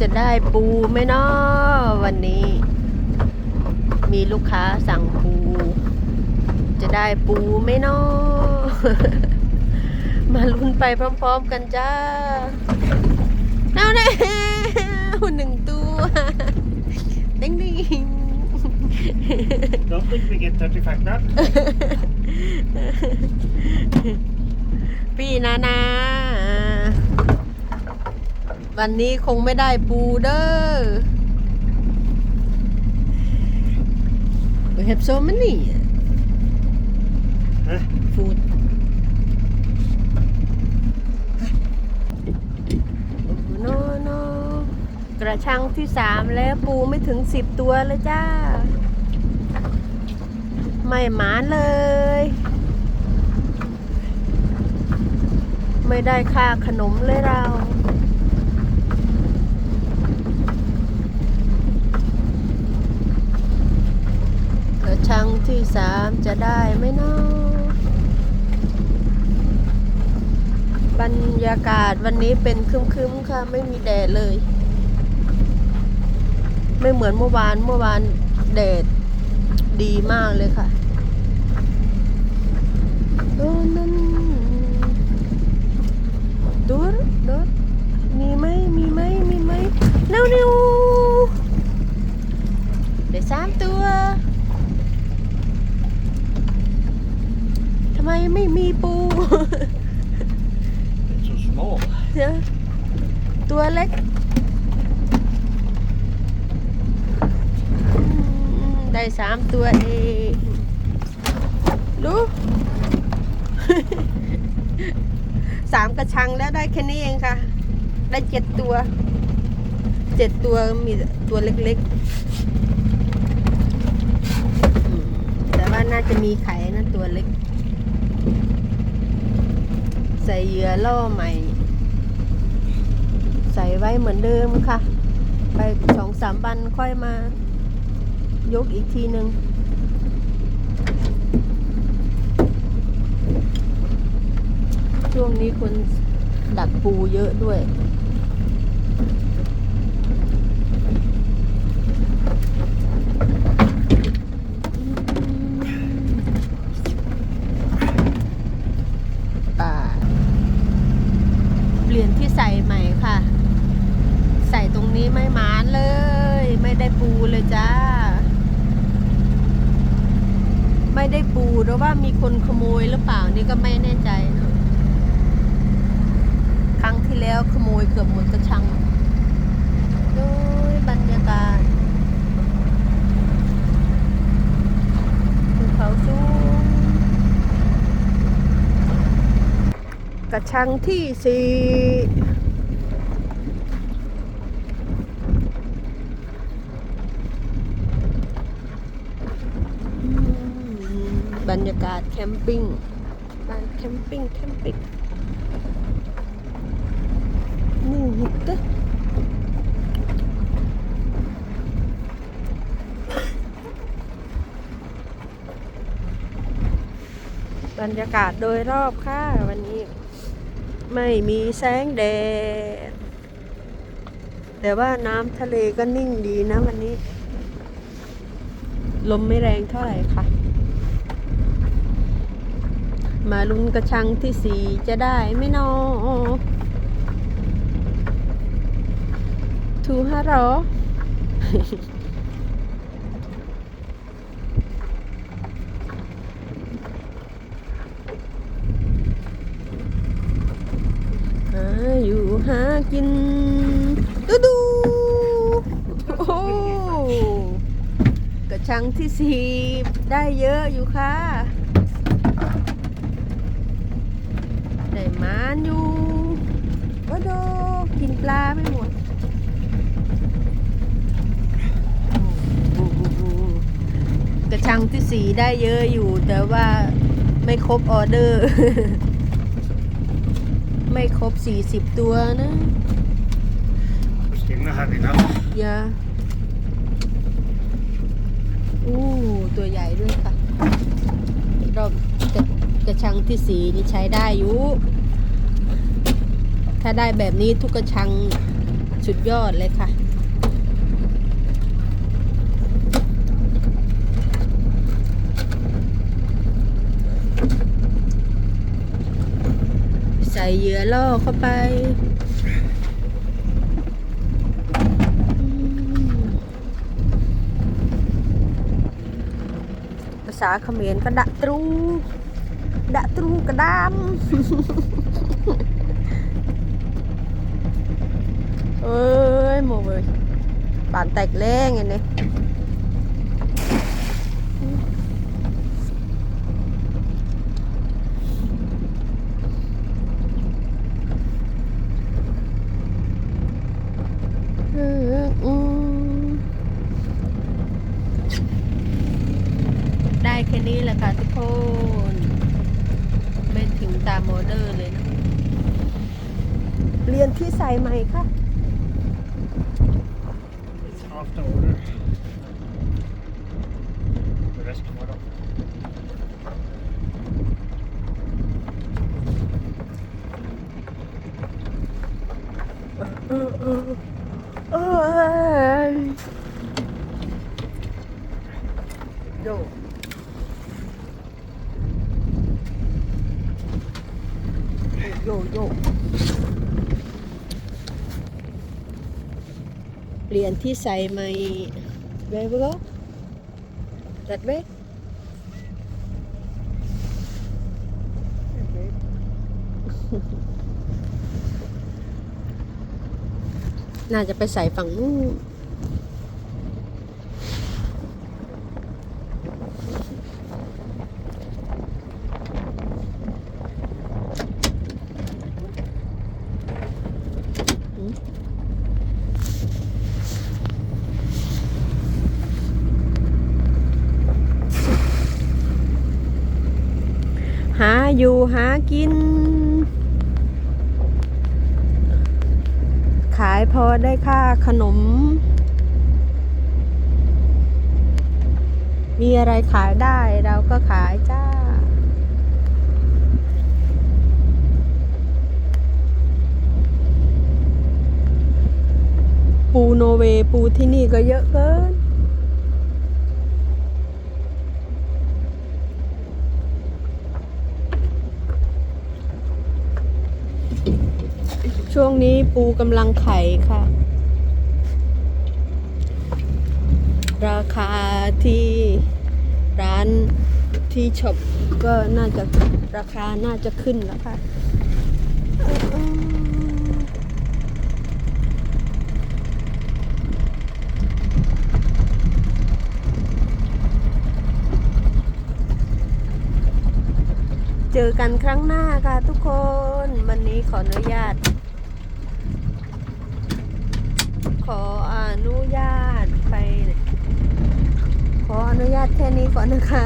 จะได้ปูไหมเนาะวันนี้ มีลูกค้าสั่งปู จะได้ปูไหมเนาะมาลุ้นไปพร้อมๆกันจ้าเอาแน่หนึ่งตัวดิ้งดิ้ง Don't think we get 35 knot. พี่นานา วันนี้คงไม่ได้ปูเด้อ We have so many Huh? food โนโนกระชังที่สามแล้วปูไม่ถึงสิบตัวเลยจ้า ไม่หมานเลย ไม่ได้ค่าขนมเลยเรา กระชัง ที่สามจะได้ไหมเนาะบรรยากาศวันนี้เป็นคึมๆค่ะ ไม่มีแดดเลย ไม่เหมือนเมื่อวานเมื่อวานแดดดีมากเลยค่ะโดนนั่นดูดดูดมีไหมมีไหมมีไหมเร็วเร็วๆได้สามตัว ทำ ไมไม่มีปู It's so small. เดี๋ยวตัวเล็กอืมได้สามตัวเองดูสามกระชังแล้วได้แค่นี้เองค่ะ ได้เจ็ดตัว เจ็ดตัวมีตัวเล็กๆอืมแต่ว่าน่าจะมีไข่นะตัวเล็ก ใส่เหยื่อล่อใหม่ ใส่ไว้เหมือนเดิมค่ะ ไปสองสามวันค่อยมา ยกอีกทีหนึ่งช่วงนี้คนดักปูเยอะด้วย ป่า เปลี่ยนที่ใส่ใหม่ค่ะ ใส่ตรงนี้ไม่หมานเลย ไม่ได้ปูเลยจ้า ไม่ได้ปูหรือว่า มีคนขโมยหรือเปล่านี่ก็ไม่แน่ใจนะครั้งที่แล้วขโมยเกือบหมดกระชังโอ้ยบรรยากาศภูเขาสูงกระชังที่สี่อืมบ รรยากาศแคมปิ้งบ้านแคมปิ้งแคมปิ้งนี่หิตะบรรยากาศโดยรอบค่ะ วันนี้ ไม่มีแสงแดด แต่ว่าน้ำทะเลก็นิ่งดีนะวันนี้ ลมไม่แรงเท่าไหร่ค่ะ มาลุ้นกระชังที่สีจะได้ไหม่นอถูฮะรอหาอยู่หากิน ดูดูโอ้กระชังที่สีได้เยอะอยู่ค่ะ ได้หมานอยู่โอ้โดกินปลาไม่หมดโอ้โหกระชังที่สีได้เยอะอยู่ แต่ว่าไม่ครบออเดอร์ ไม่ครบ40ตัวนะ We still not have enough. อย่าอู้ตัวใหญ่ด้วยค่ะรอบกระกระชังที่สีนี่ใช้ได้อยู่ ถ้าได้แบบนี้ทุกกระชังสุดยอดเลยค่ะ ใส่เหยื่อล่อเข้าไปภาษาเขมรก็ดะตรู ดะตรูกระดาม เอ้ยโมเว้ยป่านแตกแรงไงเนี่ยเอออืมได้แค่นี้แหละค่ะทุกคน ไม่ถึงตามออเดอร์เลยนะ เรียนที่ใส่ใหม่ค่ะ It's after order. The rest tomorrow. เอ้ยโยโยโยเป ลี่ยนที่ใส่ใหม่เว้ยบุกจัดเว้ยน่าจะไปใส่ฝั่งนู้น อยู่หากิน ขายพอได้ค่าขนม มีอะไรขายได้เราก็ขายจ้า ปูโนเวปูที่นี่ก็เยอะเกิน ช่วงนี้ปูกำลังไข่ค่ะ ราคาที่ร้านที่ช็อปก็น่าจะราคาน่าจะขึ้นแล้วค่ะเออ เจอกันครั้งหน้าค่ะทุกคน วันนี้ขออนุญาต ขออนุญาตไปขออนุญาตแค่นี้ก่อนนะคะ